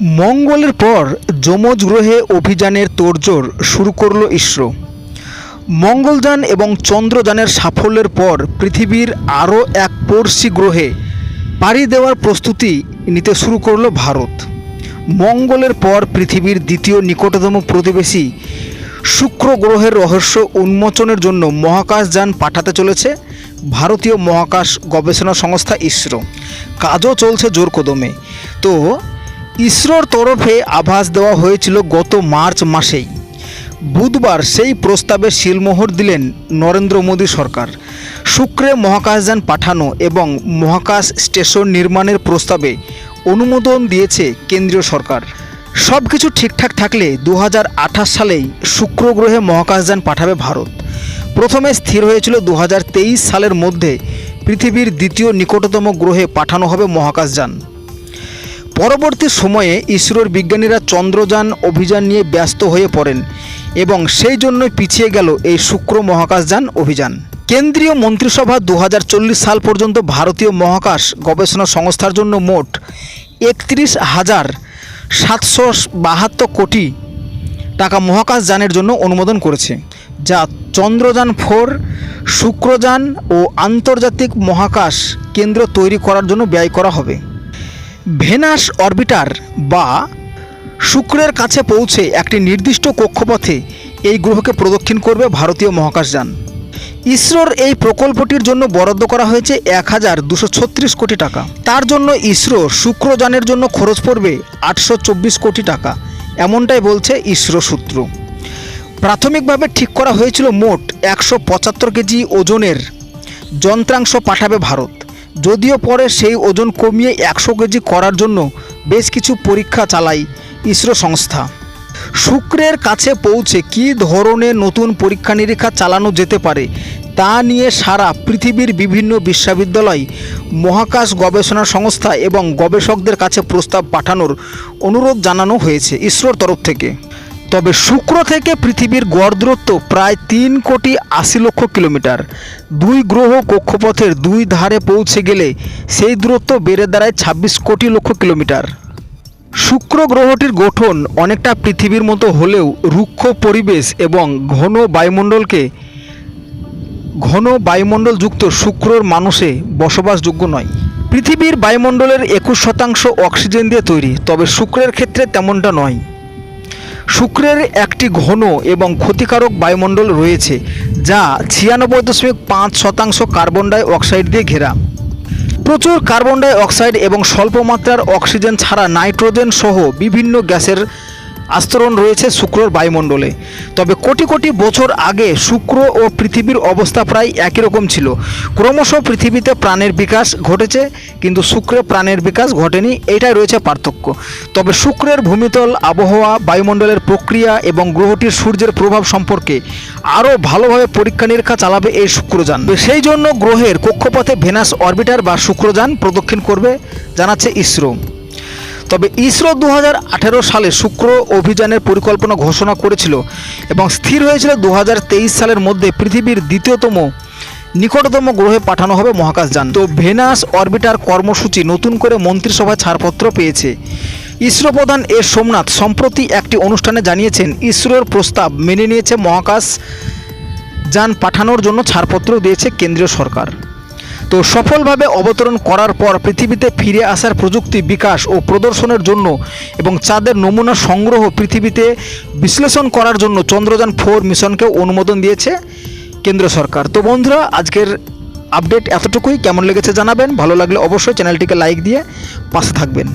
মঙ্গলের পর যমজ গ্রহে অভিযানের তোড়জোড় শুরু করল ইসরো। মঙ্গলযান এবং চন্দ্রযানের সাফল্যের পর পৃথিবীর আরও এক পড়শি গ্রহে পাড়ি দেওয়ার প্রস্তুতি নিতে শুরু করল ভারত। মঙ্গলের পর পৃথিবীর দ্বিতীয় নিকটতম প্রতিবেশী শুক্র গ্রহের রহস্য উন্মোচনের জন্য মহাকাশযান পাঠাতে চলেছে ভারতীয় মহাকাশ গবেষণা সংস্থা ইসরো। কাজও চলছে জোর কদমে তো ইসরোর তরফে আভাস দেওয়া হয়েছিল গত মার্চ মাসেই। বুধবার সেই প্রস্তাবে শিলমোহর দিলেন নরেন্দ্র মোদী সরকার। শুক্রে মহাকাশযান পাঠানো এবং মহাকাশ স্টেশন নির্মাণের প্রস্তাবে অনুমোদন দিয়েছে কেন্দ্রীয় সরকার। সব কিছু ঠিকঠাক থাকলে দু হাজার আঠাশ সালেই শুক্র গ্রহে মহাকাশযান পাঠাবে ভারত। প্রথমে স্থির হয়েছিল দু হাজার তেইশ সালের মধ্যে পৃথিবীর দ্বিতীয় নিকটতম গ্রহে পাঠানো হবে মহাকাশযান। পরবর্তী সময়ে ইসরোর বিজ্ঞানীরা চন্দ্রযান অভিযান নিয়ে ব্যস্ত হয়ে পড়েন এবং সেই জন্যই পিছিয়ে গেল এই শুক্র মহাকাশযান অভিযান। কেন্দ্রীয় মন্ত্রিসভা দু হাজার চল্লিশ সাল পর্যন্ত ভারতীয় মহাকাশ গবেষণা সংস্থার জন্য মোট একত্রিশ হাজার সাতশো বাহাত্তর কোটি টাকা মহাকাশযানের জন্য অনুমোদন করেছে, যা চন্দ্রযান ফোর, শুক্রযান ও আন্তর্জাতিক মহাকাশ কেন্দ্র তৈরি করার জন্য ব্যয় করা হবে। ভেনাস অরবিটার বা শুক্রের কাছে পৌঁছে একটি নির্দিষ্ট কক্ষপথে এই গ্রহকে প্রদক্ষিণ করবে ভারতীয় মহাকাশযান ইসরোর এই প্রকল্পটির জন্য বরাদ্দ করা হয়েছে এক হাজার দুশো ছত্রিশ কোটি টাকা। তার জন্য ইসরো শুক্রযানের জন্য খরচ পড়বে আটশো চব্বিশ কোটি টাকা, এমনটাই বলছে ইসরো সূত্র। প্রাথমিকভাবে ঠিক করা হয়েছিল মোট একশো পঁচাত্তর কেজি ওজনের যন্ত্রাংশ পাঠাবে ভারত। যদিও পরে সেই ওজন কমিয়ে একশো কেজি করার জন্য বেশ কিছু পরীক্ষা চালায় ইসরো সংস্থা। শুক্রের কাছে পৌঁছে কী ধরনের নতুন পরীক্ষা নিরীক্ষা চালানো যেতে পারে তা নিয়ে সারা পৃথিবীর বিভিন্ন বিশ্ববিদ্যালয়, মহাকাশ গবেষণা সংস্থা এবং গবেষকদের কাছে প্রস্তাব পাঠানোর অনুরোধ জানানো হয়েছে ইসরোর তরফ থেকে। তবে শুক্র থেকে পৃথিবীর গড় দূরত্ব প্রায় তিন কোটি আশি লক্ষ কিলোমিটার। দুই গ্রহ কক্ষপথের দুই ধারে পৌঁছে গেলে সেই দূরত্ব বেড়ে দাঁড়ায় ছাব্বিশ কোটি লক্ষ কিলোমিটার। শুক্র গ্রহটির গঠন অনেকটা পৃথিবীর মতো হলেও রুক্ষ পরিবেশ এবং ঘন বায়ুমণ্ডলকে ঘন বায়ুমণ্ডলযুক্ত শুক্রর মানুষে বসবাসযোগ্য নয়। পৃথিবীর বায়ুমণ্ডলের একুশ শতাংশ অক্সিজেন দিয়ে তৈরি, তবে শুক্রের ক্ষেত্রে তেমনটা নয়। শুক্রের একটি ঘন এবং ক্ষতিকারক বায়ুমণ্ডল রয়েছে, যা ছিয়ানব্বই দশমিক পাঁচ শতাংশ কার্বন ডাই অক্সাইড দিয়ে ঘেরা। প্রচুর কার্বন ডাই অক্সাইড এবং স্বল্প মাত্রার অক্সিজেন ছাড়া নাইট্রোজেন সহ বিভিন্ন গ্যাসের আস্তরণ রয়েছে শুক্রর বায়ুমণ্ডলে। তবে কোটি কোটি বছর আগে শুক্র ও পৃথিবীর অবস্থা প্রায় একই রকম ছিল। ক্রমশ পৃথিবীতে প্রাণের বিকাশ ঘটেছে, কিন্তু শুক্রে প্রাণের বিকাশ ঘটেনি, এটাই রয়েছে পার্থক্য। তবে শুক্রের ভূমিতল আবহাওয়া, বায়ুমণ্ডলের প্রক্রিয়া এবং গ্রহটির সূর্যের প্রভাব সম্পর্কে আরও ভালোভাবে পরীক্ষা নিরীক্ষা চালাবে এই শুক্রযান। সেই জন্য গ্রহের কক্ষপথে ভেনাস অরবিটার বা শুক্রযান প্রদক্ষিণ করবে, জানাচ্ছে ইসরো। তবে ইসরো দু হাজার আঠেরো সালে শুক্র অভিযানের পরিকল্পনা ঘোষণা করেছিল এবং স্থির হয়েছিল দু হাজার তেইশ সালের মধ্যে পৃথিবীর দ্বিতীয়তম নিকটতম গ্রহে পাঠানো হবে মহাকাশযান। তো ভেনাস অরবিটার কর্মসূচি নতুন করে মন্ত্রিসভায় ছাড়পত্র পেয়েছে। ইসরো প্রধান এ সোমনাথ সম্প্রতি একটি অনুষ্ঠানে জানিয়েছেন, ইসরোর প্রস্তাব মেনে নিয়েছে মহাকাশ যান পাঠানোর জন্য ছাড়পত্র দিয়েছে কেন্দ্রীয় সরকার। তো সফলভাবে অবতরণ করার পর পৃথিবীতে ফিরে আসার প্রযুক্তি বিকাশ ও প্রদর্শনের জন্য এবং চাঁদের নমুনা সংগ্রহ পৃথিবীতে বিশ্লেষণ করার জন্য চন্দ্রযান ফোর মিশনকে অনুমোদন দিয়েছে কেন্দ্র সরকার। তো বন্ধুরা, আজকের আপডেট এতটুকুই। কেমন লেগেছে জানাবেন। ভালো লাগলে অবশ্যই চ্যানেলটিকে লাইক দিয়ে পাশে থাকবেন।